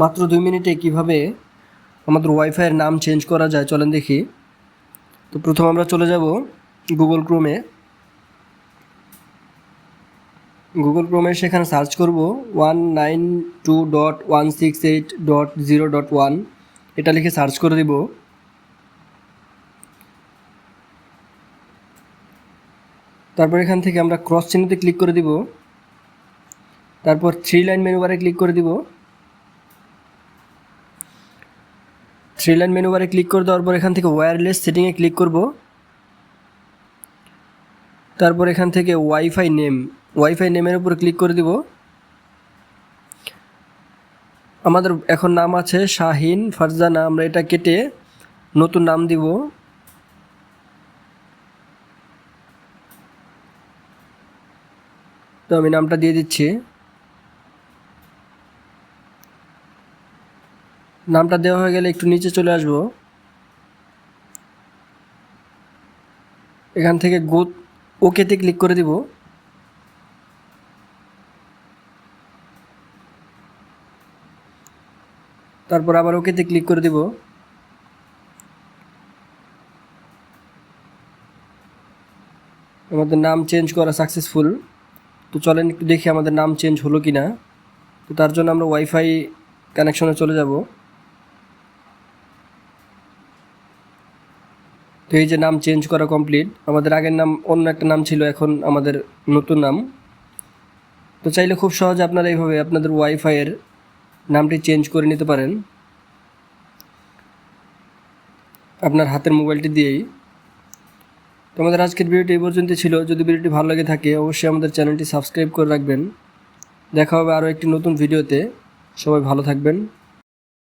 মাত্র দুই মিনিটে কীভাবে আমাদের ওয়াইফাইয়ের নাম চেঞ্জ করা যায়, চলেন দেখি। তো প্রথম আমরা চলে যাব গুগল ক্রোমে গুগল ক্রোমে সেখানে সার্চ করব one nine two dot one six eight dot zero dot one এটা লিখে সার্চ করে দিব। তারপর এখান থেকে আমরা ক্রস চিহ্নতে ক্লিক করে দিব। তারপর থ্রি লাইন মেনু বারে ক্লিক করে দিব। থ্রি লাইন মেনু বারে ক্লিক করে দেওয়ার পর এখান থেকে ওয়্যারলেস সেটিংয়ে ক্লিক করব। তারপর এখান থেকে ওয়াইফাই নেম ওয়াইফাই নেমের উপর ক্লিক করে দিব। আমাদের এখন নাম আছে শাহিন ফারজানা আমরা এটা কেটে নতুন নাম দিব। তো আমি নামটা দিয়ে দিচ্ছি। নামটা দেওয়া হয়ে গেলে একটু নিচে চলে আসব। এখান থেকে গো, ওকেতে ক্লিক করে দিব। তারপর আবার ওকেতে ক্লিক করে দিব। আমাদের নাম চেঞ্জ করা সাকসেসফুল। তো চলেন একটু দেখি আমাদের নাম চেঞ্জ হলো কি না তো তার জন্য আমরা ওয়াইফাই কানেকশনে চলে যাব। তো এই যে নাম চেঞ্জ করা কমপ্লিট আমাদের আগের নাম অন্য একটা নাম ছিল, এখন আমাদের নতুন নাম। তো চাইলে খুব সহজে আপনারা এইভাবে আপনাদের ওয়াইফাইয়ের নামটি চেঞ্জ করে নিতে পারেন। আপনার হাতের মোবাইলটি দিয়েই। তো আমাদের আজকের ভিডিওটি এই পর্যন্ত ছিল। যদি ভিডিওটি ভালো লাগে থাকে, অবশ্যই আমাদের চ্যানেলটি সাবস্ক্রাইব করে রাখবেন। দেখা হবে আরও একটি নতুন ভিডিওতে। সবাই ভালো থাকবেন।